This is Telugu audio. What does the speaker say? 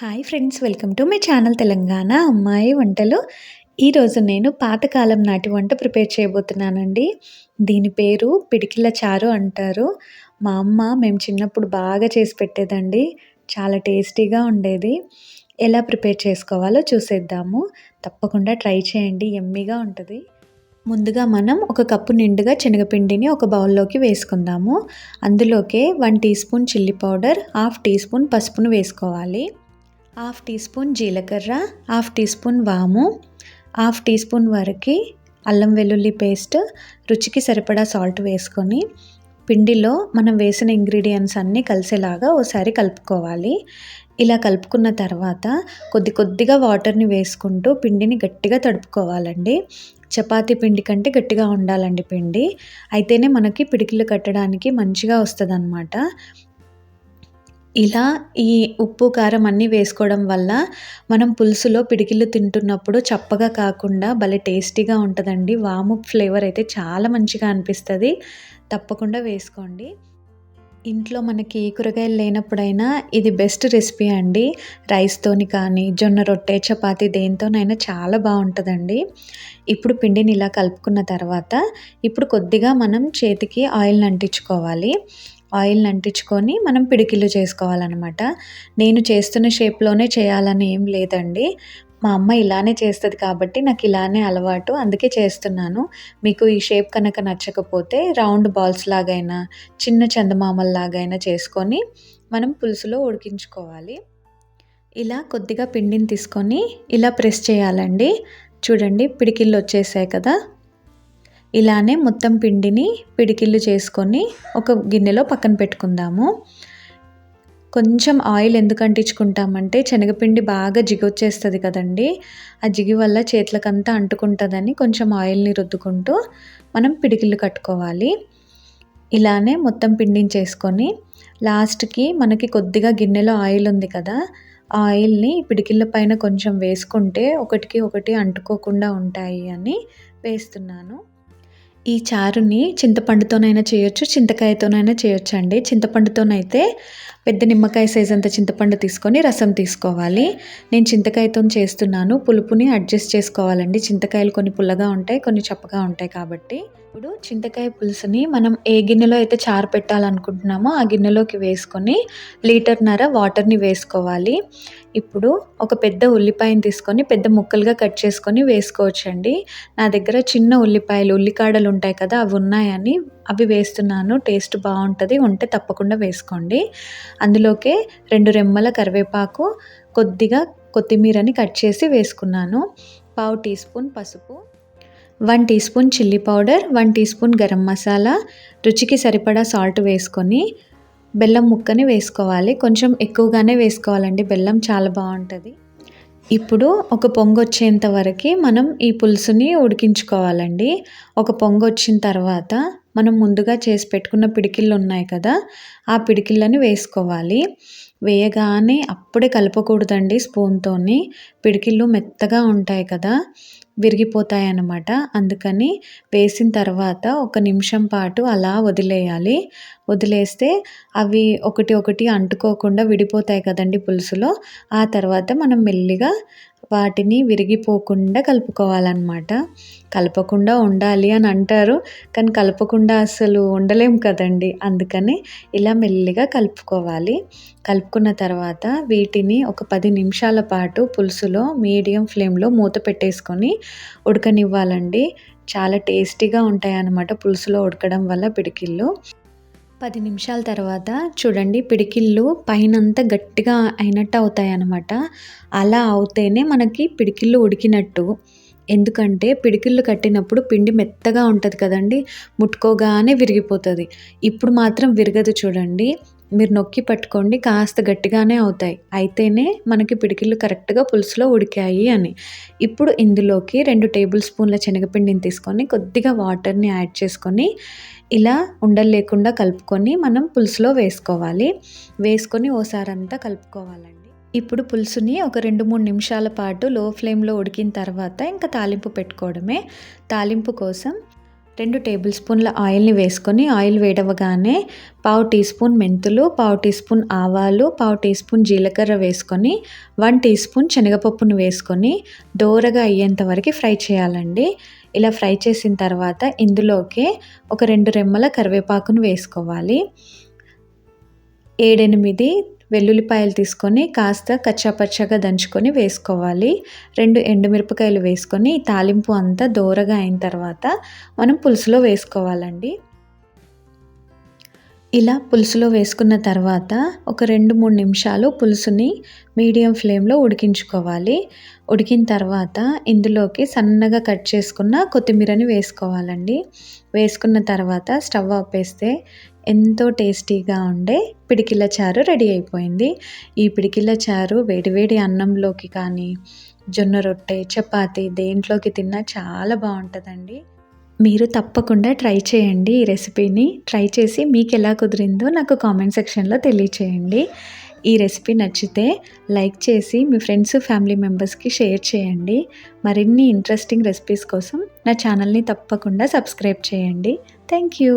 Hi friends welcome to my channel Telangana అమ్మాయి వంటలు ఈరోజు నేను పాతకాలం నాటి వంట ప్రిపేర్ చేయబోతున్నానండి. దీని పేరు పిడికిల చారు అంటారు. మా అమ్మ మేము చిన్నప్పుడు బాగా చేసి పెట్టేదండి. చాలా టేస్టీగా ఉండేది. ఎలా ప్రిపేర్ చేసుకోవాలో చూసేద్దాము. తప్పకుండా ట్రై చేయండి ఎమ్మీగా ఉంటుంది. ముందుగా మనం ఒక కప్పు నిండుగా శనగపిండిని ఒక బౌల్లోకి వేసుకుందాము. అందులోకే one teaspoon chilli powder half teaspoon పసుపును వేసుకోవాలి. హాఫ్ టీ స్పూన్ జీలకర్ర హాఫ్ టీ స్పూన్ వాము హాఫ్ టీ స్పూన్ వరకు అల్లం వెల్లుల్లి పేస్ట్ రుచికి సరిపడా సాల్ట్ వేసుకొని పిండిలో మనం వేసిన ఇంగ్రీడియంట్స్ అన్నీ కలిసేలాగా ఓసారి కలుపుకోవాలి. ఇలా కలుపుకున్న తర్వాత కొద్ది కొద్దిగా వాటర్ని వేసుకుంటూ పిండిని గట్టిగా తడుపుకోవాలండి. చపాతి పిండి కంటే గట్టిగా ఉండాలండి పిండి. అయితేనే మనకి పిడికిలు కట్టడానికి మంచిగా వస్తుంది అనమాట ఇలా ఈ ఉప్పు కారం అన్నీ వేసుకోవడం వల్ల మనం పులుసులో పిడికిళ్ళు తింటున్నప్పుడు చప్పగా కాకుండా భలే టేస్టీగా ఉంటుందండి. వాము ఫ్లేవర్ అయితే చాలా మంచిగా అనిపిస్తుంది. తప్పకుండా వేసుకోండి. ఇంట్లో మనకి కూరగాయలు లేనప్పుడైనా ఇది బెస్ట్ రెసిపీ అండి. రైస్తోని కానీ జొన్న రొట్టె చపాతి దేనితోనైనా చాలా బాగుంటుందండి. ఇప్పుడు పిండిని ఇలా కలుపుకున్న తర్వాత ఇప్పుడు కొద్దిగా మనం చేతికి ఆయిల్ని అంటించుకోవాలి. ఆయిల్ని అంటించుకొని మనం పిడికిలు చేసుకోవాలన్నమాట. నేను చేస్తున్న షేప్లోనే చేయాలని ఏం లేదండి. మా అమ్మ ఇలానే చేస్తుంది కాబట్టి నాకు ఇలానే అలవాటు అందుకే చేస్తున్నాను. మీకు ఈ షేప్ కనుక నచ్చకపోతే రౌండ్ బాల్స్ లాగైనా చిన్న చందమామల లాగైనా చేసుకొని మనం పులుసులో ఉడికించుకోవాలి. ఇలా కొద్దిగా పిండిని తీసుకొని ఇలా ప్రెస్ చేయాలండి. చూడండి పిడికిళ్ళు వచ్చేసాయి కదా. ఇలానే మొత్తం పిండిని పిడికిళ్ళు చేసుకొని ఒక గిన్నెలో పక్కన పెట్టుకుందాము. కొంచెం ఆయిల్ ఎందుకు అంటించుకుంటామంటే శనగపిండి బాగా జిగొచ్చేస్తుంది కదండి. ఆ జిగి వల్ల చేతులకంతా అంటుకుంటుందని కొంచెం ఆయిల్ని రుద్దుకుంటూ మనం పిడికిళ్ళు కట్టుకోవాలి. ఇలానే మొత్తం పిండిని చేసుకొని లాస్ట్కి మనకి కొద్దిగా గిన్నెలో ఆయిల్ ఉంది కదా ఆ ఆయిల్ని పిడికిళ్ళ పైన కొంచెం వేసుకుంటే ఒకటికి ఒకటి అంటుకోకుండా ఉంటాయి అని వేస్తున్నాను. ఈ చారుని చింతపండుతోనైనా చేయొచ్చు చింతకాయతోనైనా చేయొచ్చు అండి చింతపండుతోనైతే పెద్ద నిమ్మకాయ సైజ్ అంత చింతపండు తీసుకొని రసం తీసుకోవాలి. నేను చింతకాయతో చేస్తున్నాను. పులుపుని అడ్జస్ట్ చేసుకోవాలండి. చింతకాయలు కొన్ని పుల్లగా ఉంటాయి కొన్ని చప్పగా ఉంటాయి కాబట్టి. ఇప్పుడు చింతకాయ పులుసుని మనం ఏ గిన్నెలో అయితే చారు పెట్టాలనుకుంటున్నామో ఆ గిన్నెలోకి వేసుకొని లీటర్నర వాటర్ని వేసుకోవాలి. ఇప్పుడు ఒక పెద్ద ఉల్లిపాయని తీసుకొని పెద్ద ముక్కలుగా కట్ చేసుకొని వేసుకోవచ్చండి. నా దగ్గర చిన్న ఉల్లిపాయలు ఉల్లికాడలు ఉంటాయి కదా అవి ఉన్నాయని అవి వేస్తున్నాను. టేస్ట్ బాగుంటుంది ఉంటే తప్పకుండా వేసుకోండి. అందులోకే రెండు రెమ్మల కరివేపాకు కొద్దిగా కొత్తిమీరని కట్ చేసి వేసుకున్నాను. పావు టీ స్పూన్ పసుపు. One teaspoon chilli powder one teaspoon garam masala రుచికి సరిపడా సాల్ట్ వేసుకొని బెల్లం ముక్కని వేసుకోవాలి. కొంచెం ఎక్కువగానే వేసుకోవాలండి. బెల్లం చాలా బాగుంటుంది. ఇప్పుడు ఒక పొంగు వచ్చేంత వరకు మనం ఈ పులుసుని ఉడికించుకోవాలండి. ఒక పొంగు వచ్చిన తర్వాత మనం ముందుగా చేసి పెట్టుకున్న పిడికిళ్ళు ఉన్నాయి కదా ఆ పిడికిళ్ళని వేసుకోవాలి. వేయగానే అప్పుడే కలపకూడదండి స్పూన్తోని పిడికిళ్ళు మెత్తగా ఉంటాయి కదా విరిగిపోతాయి అన్నమాట అందుకని వేసిన తర్వాత ఒక నిమిషం పాటు అలా వదిలేయాలి. వదిలేస్తే అవి ఒకటి ఒకటి అంటుకోకుండా విడిపోతాయి కదండి పులుసులో. ఆ తర్వాత మనం మెల్లిగా వాటిని విరిగిపోకుండా కలుపుకోవాలన్నమాట. కలపకుండా ఉండాలి అని అంటారు కానీ కలపకుండా అసలు ఉండలేం కదండి. అందుకని ఇలా మెల్లిగా కలుపుకోవాలి. కలుపుకున్న తర్వాత వీటిని ఒక పది నిమిషాల పాటు పులుసులో మీడియం ఫ్లేమ్లో మూత పెట్టేసుకొని ఉడకనివ్వాలండి. చాలా టేస్టీగా ఉంటాయి అన్నమాట పులుసులో ఉడకడం వల్ల పిడికిళ్ళు. పది నిమిషాల తర్వాత చూడండి పిడికిళ్ళు పైనంతా గట్టిగా అయినట్టు అవుతాయి అన్నమాట అలా అవుతేనే మనకి పిడికిళ్ళు ఉడికినట్టు. ఎందుకంటే పిడికిళ్ళు కట్టినప్పుడు పిండి మెత్తగా ఉంటుంది కదండి ముట్టుకోగానే విరిగిపోతుంది. ఇప్పుడు మాత్రం విరగదు చూడండి. మీరు నొక్కి పట్టుకోండి కాస్త గట్టిగానే అవుతాయి. అయితేనే మనకి పిడికిళ్ళు కరెక్ట్గా పులుసులో ఉడికాయి అని. ఇప్పుడు ఇందులోకి రెండు టేబుల్ స్పూన్ల శనగపిండిని తీసుకొని కొద్దిగా వాటర్ని యాడ్ చేసుకొని ఇలా ఉండలు లేకుండా కలుపుకొని మనం పులుసులో వేసుకోవాలి. వేసుకొని ఓసారి అంతా కలుపుకోవాలండి. ఇప్పుడు పులుసుని ఒక రెండు మూడు నిమిషాల పాటు లో ఫ్లేమ్లో ఉడికిన తర్వాత ఇంకా తాలింపు పెట్టుకోవడమే. తాలింపు కోసం రెండు టేబుల్ స్పూన్ల ఆయిల్ని వేసుకొని ఆయిల్ వేడవగానే పావు టీ స్పూన్ మెంతులు పావు టీ స్పూన్ ఆవాలు పావు టీ స్పూన్ జీలకర్ర వేసుకొని వన్ టీ స్పూన్ శనగపప్పును వేసుకొని దోరగా అయ్యేంత వరకు ఫ్రై చేయాలండి. ఇలా ఫ్రై చేసిన తర్వాత ఇందులోకి ఒక రెండు రెమ్మల కరివేపాకును వేసుకోవాలి. ఏడెనిమిది వెల్లుల్లిపాయలు తీసుకొని కాస్త కచ్చాపచ్చాగా దంచుకొని వేసుకోవాలి. రెండు ఎండుమిరపకాయలు వేసుకొని తాలింపు అంతా దోరగా అయిన తర్వాత మనం పులుసులో వేసుకోవాలండి. ఇలా పులుసులో వేసుకున్న తర్వాత ఒక రెండు మూడు నిమిషాలు పులుసుని మీడియం ఫ్లేమ్లో ఉడికించుకోవాలి. ఉడికిన తర్వాత ఇందులోకి సన్నగా కట్ చేసుకున్న కొత్తిమీరని వేసుకోవాలండి. వేసుకున్న తర్వాత స్టవ్ ఆపేస్తే ఎంతో టేస్టీగా ఉండే పిడికిళ్ళ చారు రెడీ అయిపోయింది. ఈ పిడికిళ్ళ చారు వేడివేడి అన్నంలోకి కానీ జొన్న రొట్టె చపాతి దేంట్లోకి తిన్నా చాలా బాగుంటుందండి. మీరు తప్పకుండా ట్రై చేయండి ఈ రెసిపీని. ట్రై చేసి మీకు ఎలా కుదిరిందో నాకు కామెంట్ సెక్షన్లో తెలియచేయండి. ఈ రెసిపీ నచ్చితే లైక్ చేసి మీ ఫ్రెండ్స్ ఫ్యామిలీ మెంబర్స్కి షేర్ చేయండి. మరిన్ని ఇంట్రెస్టింగ్ రెసిపీస్ కోసం నా ఛానల్ని తప్పకుండా సబ్స్క్రైబ్ చేయండి. Thank you.